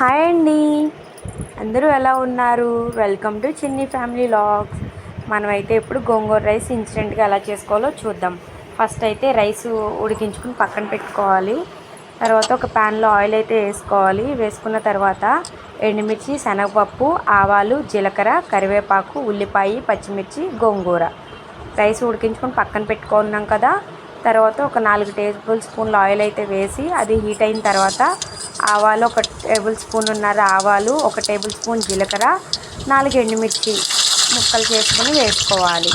Hi అండి. అందరూ ఎలా ఉన్నారు? Welcome to Chinni family logs మనమైతే ఇప్పుడు గోంగూర రైస్ ఇన్స్టెంట్గా ఎలా చేసుకోవాలో చూద్దాం. ఫస్ట్ అయితే రైస్ ఉడికించుకుని పక్కన పెట్టుకోవాలి. తర్వాత ఒక ప్యాన్లో ఆయిల్ అయితే వేసుకోవాలి. వేసుకున్న తర్వాత ఎండుమిర్చి శనగపప్పు ఆవాలు జీలకర్ర కరివేపాకు ఉల్లిపాయ పచ్చిమిర్చి గోంగూర. రైస్ ఉడికించుకొని పక్కన పెట్టుకున్నాం కదా. తర్వాత ఒక నాలుగు టేబుల్ స్పూన్ల ఆయిల్ అయితే వేసి అది హీట్ అయిన తర్వాత ఆవాలు ఒక టేబుల్ స్పూన్ ఉన్నర ఆవాలు ఒక టేబుల్ స్పూన్ జీలకర్ర నాలుగు ఎండుమిర్చి ముక్కలు చేసుకొని వేసుకోవాలి.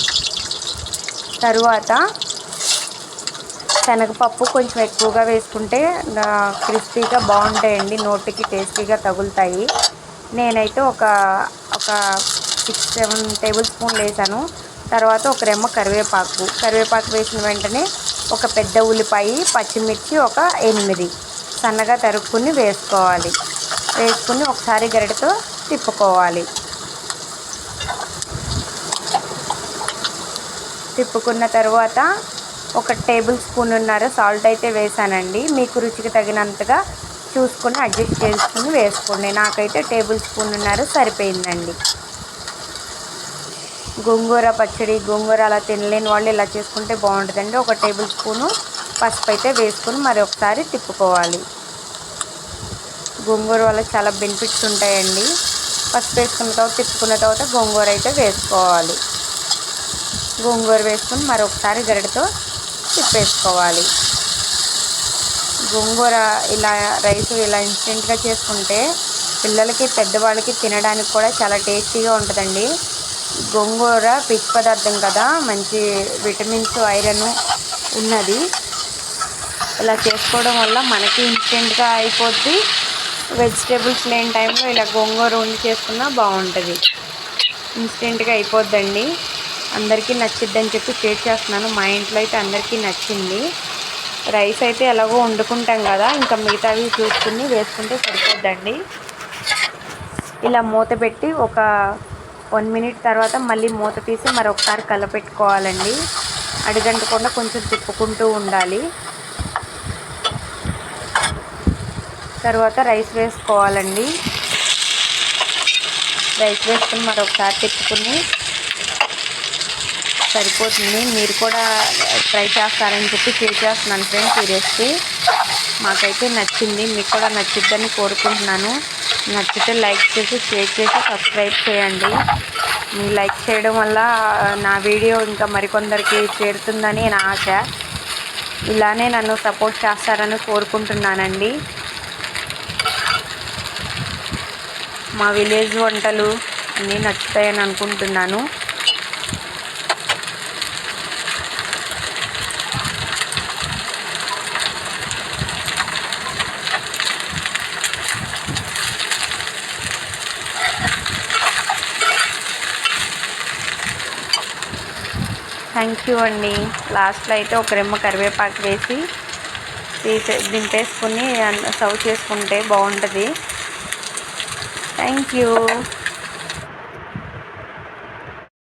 తరువాత శనగపప్పు కొంచెం ఎక్కువగా వేసుకుంటే క్రిస్పీగా బాగుంటాయండి నోటికి టేస్టీగా తగులుతాయి. నేనైతే ఒక ఒక సిక్స్ సెవెన్ టేబుల్ స్పూన్లు వేసాను. తర్వాత ఒక రెమ్మ కరివేపాకు. కరివేపాకు వేసిన వెంటనే ఒక పెద్ద ఉల్లిపాయ పచ్చిమిర్చి ఒక ఎనిమిది. సన్నగా తరుక్కుని వేసుకోవాలి. వేసుకుని ఒకసారి గరిటతో తిప్పుకోవాలి. తిప్పుకున్న తర్వాత ఒక టేబుల్ స్పూన్ ఉన్నర సాల్ట్ అయితే వేసానండి. మీకు రుచికి తగినంతగా చూసుకుని అడ్జస్ట్ చేసుకుని వేసుకోండి. నాకైతే టేబుల్ స్పూన్ ఉన్నారు సరిపోయిందండి. గోంగూర పచ్చడి గోంగూర అలా తినలేని వాళ్ళు ఇలా చేసుకుంటే బాగుంటుందండి. ఒక టేబుల్ స్పూను పసుపు అయితే వేసుకొని మరి ఒకసారి తిప్పుకోవాలి. గోంగూర వల్ల చాలా బెనిఫిట్స్ ఉంటాయండి. పసుపు వేసుకున్న తర్వాత తిప్పుకున్న తర్వాత గోంగూర అయితే వేసుకోవాలి. గోంగూర వేసుకుని మరొకసారి గరిటతో తిప్పేసుకోవాలి. గోంగూర ఇలా రైస్ ఇలా ఇన్స్టెంట్గా చేసుకుంటే పిల్లలకి పెద్దవాళ్ళకి తినడానికి కూడా చాలా టేస్టీగా ఉంటుందండి. గోంగూర పీచు పదార్థం కదా మంచి విటమిన్స్ ఐరన్ ఉన్నది. ఇలా చేసుకోవడం వల్ల మనకి ఇన్స్టెంట్గా అయిపోద్ది. వెజిటేబుల్స్ లేని టైంలో ఇలా గోంగూర వండి చేసుకున్నా బాగుంటుంది. ఇన్స్టెంట్గా అయిపోద్దండి. అందరికీ నచ్చిద్దని చెప్పి షేర్ చేస్తున్నాను. మా ఇంట్లో అయితే అందరికీ నచ్చింది. రైస్ అయితే ఎలాగో వండుకుంటాం కదా ఇంకా మిగతావి చూసుకుని వేసుకుంటే సరిపోద్దండి. ఇలా మూత పెట్టి ఒక వన్ మినిట్ తర్వాత మళ్ళీ మూత తీసి మరొకసారి కలపెట్టుకోవాలండి. అడిగంటకుండా కొంచెం తిప్పుకుంటూ ఉండాలి. తర్వాత రైస్ వేసుకోవాలండి. రైస్ వేసుకుని మరొకసారి తిప్పుకుని సరిపోతుంది. మీరు కూడా ట్రై చేస్తారని చెప్పి షేర్ చేస్తున్నాను ఫ్రెండ్స్ ఈ రెసిపీ మాకైతే నచ్చింది. మీకు కూడా నచ్చిద్దని కోరుకుంటున్నాను. నచ్చితే లైక్ చేసి షేర్ చేసి సబ్స్క్రైబ్ చేయండి. మీ లైక్ చేయడం వల్ల నా వీడియో ఇంకా మరికొందరికి చేరుతుందని నా ఆశ. ఇలానే నన్ను సపోర్ట్ చేస్తారని కోరుకుంటున్నానండి. మా విలేజ్ వంటలు అన్నీ నచ్చుతాయని అనుకుంటున్నాను. థ్యాంక్ యూ అండి. లాస్ట్లో అయితే ఒక రెమ్మ కరివేపాకు వేసి తీసే దింపేసుకుని సర్వ్ చేసుకుంటే బాగుంటుంది. Thank you